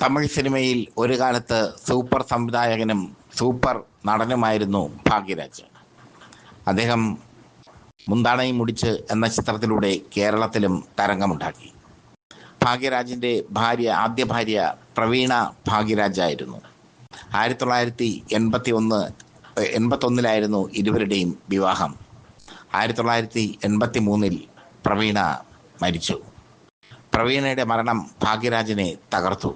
തമിഴ് സിനിമയിൽ ഒരു കാലത്ത് സൂപ്പർ സംവിധായകനും സൂപ്പർ നടനുമായിരുന്നു ഭാഗ്യരാജ്. അദ്ദേഹം മുന്താണയും മുടിച്ച് എന്ന ചിത്രത്തിലൂടെ കേരളത്തിലും തരംഗമുണ്ടാക്കി. ഭാഗ്യരാജിന്റെ ഭാര്യ ആദ്യ ഭാര്യ പ്രവീണ ഭാഗ്യരാജായിരുന്നു. ആയിരത്തി തൊള്ളായിരത്തി എൺപത്തി ഒന്ന് എൺപത്തൊന്നിലായിരുന്നു ഇരുവരുടെയും വിവാഹം. ആയിരത്തി തൊള്ളായിരത്തി എൺപത്തി മൂന്നിൽ പ്രവീണ മരിച്ചു. പ്രവീണയുടെ മരണം ഭാഗ്യരാജിനെ തകർത്തു.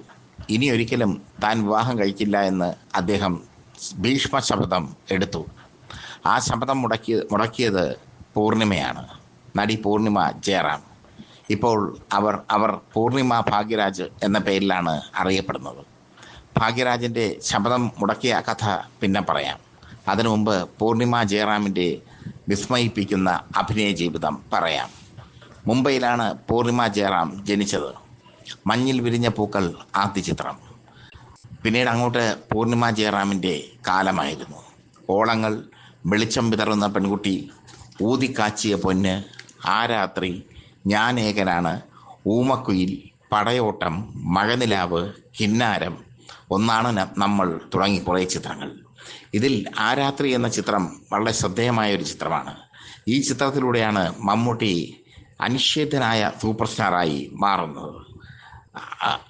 ഇനി ഒരിക്കലും താൻ വിവാഹം കഴിക്കില്ല എന്ന് അദ്ദേഹം ഭീഷ്മ ശബ്ദം എടുത്തു. ആ ശബ്ദം മുടക്കി മുടക്കിയത് പൂർണിമയാണ്. നടി പൂർണിമ ജയറാം. ഇപ്പോൾ അവർ അവർ പൂർണിമ ഭാഗ്യരാജ് എന്ന പേരിലാണ് അറിയപ്പെടുന്നത്. ഭാഗ്യരാജിന്റെ ശബ്ദം മുടക്കിയ കഥ പിന്നെ പറയാം. അതിനു മുമ്പ് പൂർണിമ ജയറാമിന്റെ വിസ്മയിപ്പിക്കുന്ന അഭിനയ ജീവിതം പറയാം. മുംബൈയിലാണ് പൂർണിമ ജയറാം ജനിച്ചത്. മഞ്ഞിൽ വിരിഞ്ഞ പൂക്കൾ ആദ്യ ചിത്രം. പിന്നീട് അങ്ങോട്ട് പൂർണിമ ജയറാമിന്റെ കാലമായിരുന്നു. ഓളങ്ങൾ വെളിച്ചം വിതറുന്ന പെൺകുട്ടി ഊതിക്കാച്ചിയ പൊന്ന് ആ രാത്രി ഞാൻ ഏകനാണ് ഊമക്കുയിൽ പടയോട്ടം മഴനിലാവ് കിന്നാരം ഒന്നാണ് നമ്മൾ തുടങ്ങി കുറേ ചിത്രങ്ങൾ. ഇതിൽ ആ രാത്രി എന്ന ചിത്രം വളരെ ശ്രദ്ധേയമായ ഒരു ചിത്രമാണ്. ഈ ചിത്രത്തിലൂടെയാണ് മമ്മൂട്ടി അനിഷേധ്യനായ സൂപ്പർ സ്റ്റാറായി മാറുന്നത്.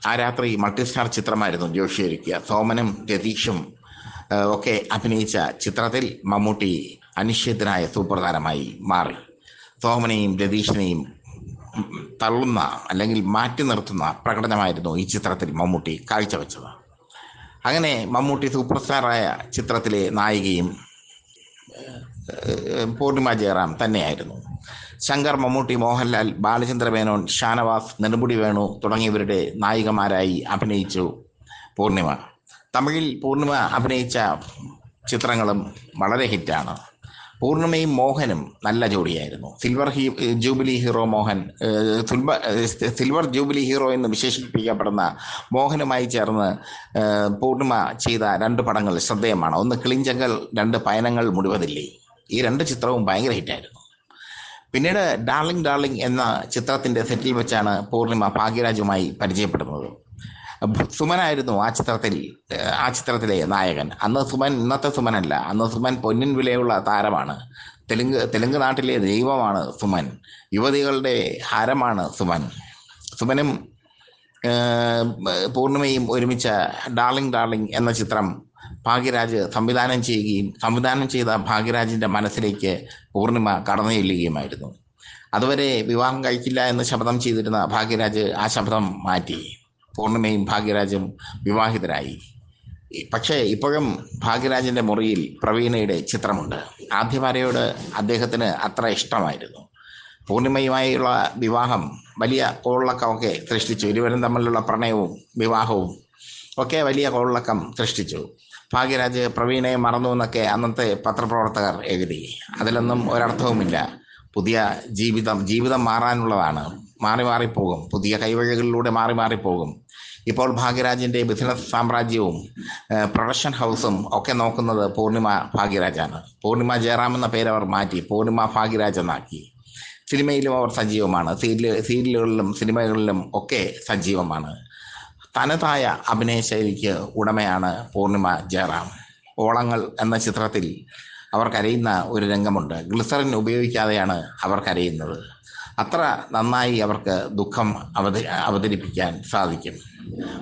ആ- രാത്രി മൾട്ടിസ്റ്റാർ ചിത്രമായിരുന്നു ജോഷി ഒരുക്കിയ സോമനും രതീഷും ഒക്കെ അഭിനയിച്ച ചിത്രത്തിൽ മമ്മൂട്ടി അനിശ്ചിതനായ സൂപ്പർ താരമായി മാറി. സോമനെയും രതീഷിനെയും തള്ളുന്ന അല്ലെങ്കിൽ മാറ്റി നിർത്തുന്ന പ്രകടനമായിരുന്നു ഈ ചിത്രത്തിൽ മമ്മൂട്ടി കാഴ്ചവെച്ചത്. അങ്ങനെ മമ്മൂട്ടി സൂപ്പർ സ്റ്റാറായ ചിത്രത്തിലെ നായികയും പൂർണിമ ജയറാം തന്നെയായിരുന്നു. ശങ്കർ മമ്മൂട്ടി മോഹൻലാൽ ബാലചന്ദ്ര മേനോൻ ഷാനവാസ് നെടുമുടി വേണു തുടങ്ങിയവരുടെ നായികമാരായി അഭിനയിച്ചു പൂർണിമ. തമിഴിൽ പൂർണിമ അഭിനയിച്ച ചിത്രങ്ങളും വളരെ ഹിറ്റാണ്. പൂർണിമയും മോഹനും നല്ല ജോഡിയായിരുന്നു. Silver he jubilee hero Mohan silver jubilee hero എന്ന് വിശേഷിപ്പിക്കപ്പെടുന്ന മോഹനുമായി ചേർന്ന് പൂർണിമ ചെയ്ത രണ്ട് പടങ്ങൾ ശ്രദ്ധേയമാണ്. ഒന്ന് കിളിഞ്ചങ്കൽ രണ്ട് പയനങ്ങൾ മുഴുവതില്ലേ ഈ രണ്ട് ചിത്രവും ഭയങ്കര ഹിറ്റായിരുന്നു. പിന്നീട് ഡാർലിംഗ് ഡാർലിംഗ് എന്ന ചിത്രത്തിന്റെ സെറ്റിൽ വെച്ചാണ് പൂർണിമ ഭാഗ്യരാജുമായി പരിചയപ്പെടുന്നത്. സുമനായിരുന്നു ആ ചിത്രത്തിൽ ആ ചിത്രത്തിലെ നായകൻ. അന്ന് സുമൻ ഇന്നത്തെ സുമനല്ല. അന്ന് സുമൻ പൊന്നിൻ വിലയുള്ള താരമാണ്. തെലുങ്ക് തെലുങ്ക് നാട്ടിലെ ദൈവമാണ് സുമൻ. യുവതികളുടെ ഹാരമാണ് സുമൻ. സുമനും പൂർണിമയും ഒരുമിച്ച ഡാർലിംഗ് ഡാർലിംഗ് എന്ന ചിത്രം ഭാഗ്യരാജ് സംവിധാനം ചെയ്യുകയും സംവിധാനം ചെയ്ത ഭാഗ്യരാജിന്റെ മനസ്സിലേക്ക് പൂർണിമ കടന്നു ചെല്ലുകയുമായിരുന്നു അതുവരെ വിവാഹം കഴിക്കില്ല എന്ന് ശബ്ദം ചെയ്തിരുന്ന ഭാഗ്യരാജ് ആ ശബ്ദം മാറ്റി. പൂർണിമയും ഭാഗ്യരാജും വിവാഹിതരായി. പക്ഷേ ഇപ്പോഴും ഭാഗ്യരാജിന്റെ മുറിയിൽ പ്രവീണയുടെ ചിത്രമുണ്ട്. ആദ്യഭാര്യയോട് അദ്ദേഹത്തിന് അത്ര ഇഷ്ടമായിരുന്നു. പൂർണിമയുമായുള്ള വിവാഹം വലിയ കോളിളക്കമൊക്കെ സൃഷ്ടിച്ചു. ഇരുവരും തമ്മിലുള്ള പ്രണയവും വിവാഹവും ഒക്കെ വലിയ കോളിളക്കം സൃഷ്ടിച്ചു. ഭാഗ്യരാജ് പ്രവീണയെ മറന്നു എന്നൊക്കെ അന്നത്തെ പത്രപ്രവർത്തകർ എഴുതി. അതിലൊന്നും ഒരർത്ഥവുമില്ല. പുതിയ ജീവിതം ജീവിതം മാറാനുള്ളതാണ്. മാറി മാറിപ്പോകും പുതിയ കൈവഴികളിലൂടെ മാറി മാറിപ്പോകും ഇപ്പോൾ ഭാഗ്യരാജിന്റെ ബിസിനസ് സാമ്രാജ്യവും പ്രൊഡക്ഷൻ ഹൗസും ഒക്കെ നോക്കുന്നത് പൂർണിമ ഭാഗ്യരാജാണ്. പൂർണിമ ജയറാം എന്ന പേര് അവർ മാറ്റി പൂർണിമ ഭാഗ്യരാജ് എന്നാക്കി. സിനിമയിലും അവർ സജീവമാണ്. സീരിയലുകളിലും സിനിമകളിലും ഒക്കെ സജീവമാണ്. തനതായ അഭിനയ ശൈലിക്ക് ഉടമയാണ് പൂർണിമ ജയറാം. ഓളങ്ങൾ എന്ന ചിത്രത്തിൽ അവർ കരയുന്ന ഒരു രംഗമുണ്ട്. ഗ്ലിസറിൻ ഉപയോഗിക്കാതെയാണ് അവർ കരയുന്നത്. അത്ര നന്നായി അവർക്ക് ദുഃഖം അവത അവതരിപ്പിക്കാൻ സാധിക്കും.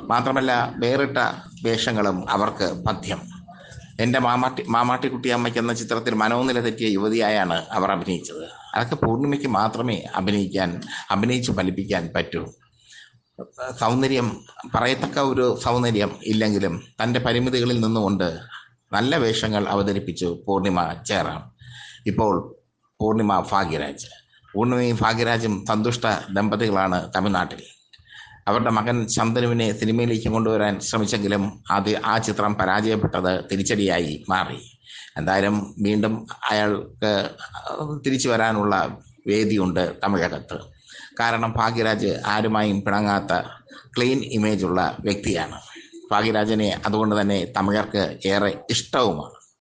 മാത്രമല്ല വേറിട്ട വേഷങ്ങളും അവർക്ക് പഥ്യം. എന്റെ മാമാട്ടി മാമാട്ടിക്കുട്ടി അമ്മയ്ക്ക് എന്ന ചിത്രത്തിൽ മനോനില തെറ്റിയ യുവതിയായാണ് അവർ അഭിനയിച്ചത്. അതൊക്കെ പൂർണിമയ്ക്ക് മാത്രമേ അഭിനയിക്കാൻ അഭിനയിച്ച് ഫലിപ്പിക്കാൻ പറ്റൂ. സൗന്ദര്യം പറയത്തക്ക ഒരു സൗന്ദര്യം ഇല്ലെങ്കിലും തന്റെ പരിമിതികളിൽ നിന്നുകൊണ്ട് നല്ല വേഷങ്ങൾ അവതരിപ്പിച്ചു പൂർണിമ ചേറാം. ഇപ്പോൾ പൂർണിമ ഭാഗ്യരാജ്. പൂർണിമയും ഭാഗ്യരാജും സന്തുഷ്ട ദമ്പതികളാണ് തമിഴ്നാട്ടിൽ. അവരുടെ മകൻ ശന്തനുവിനെ സിനിമയിലേക്ക് കൊണ്ടുവരാൻ ശ്രമിച്ചെങ്കിലും അത് ആ ചിത്രം പരാജയപ്പെട്ടത് തിരിച്ചടിയായി മാറി. എന്തായാലും വീണ്ടും അയാൾക്ക് തിരിച്ചു വരാനുള്ള വേദിയുണ്ട് തമിഴകത്ത്. കാരണം ഭാഗ്യരാജ് ആരുമായും പിണങ്ങാത്ത ക്ലീൻ ഇമേജുള്ള വ്യക്തിയാണ്. ഭാഗ്യരാജനെ അതുകൊണ്ട് തന്നെ തമിഴർക്ക് ഏറെ ഇഷ്ടവുമാണ്.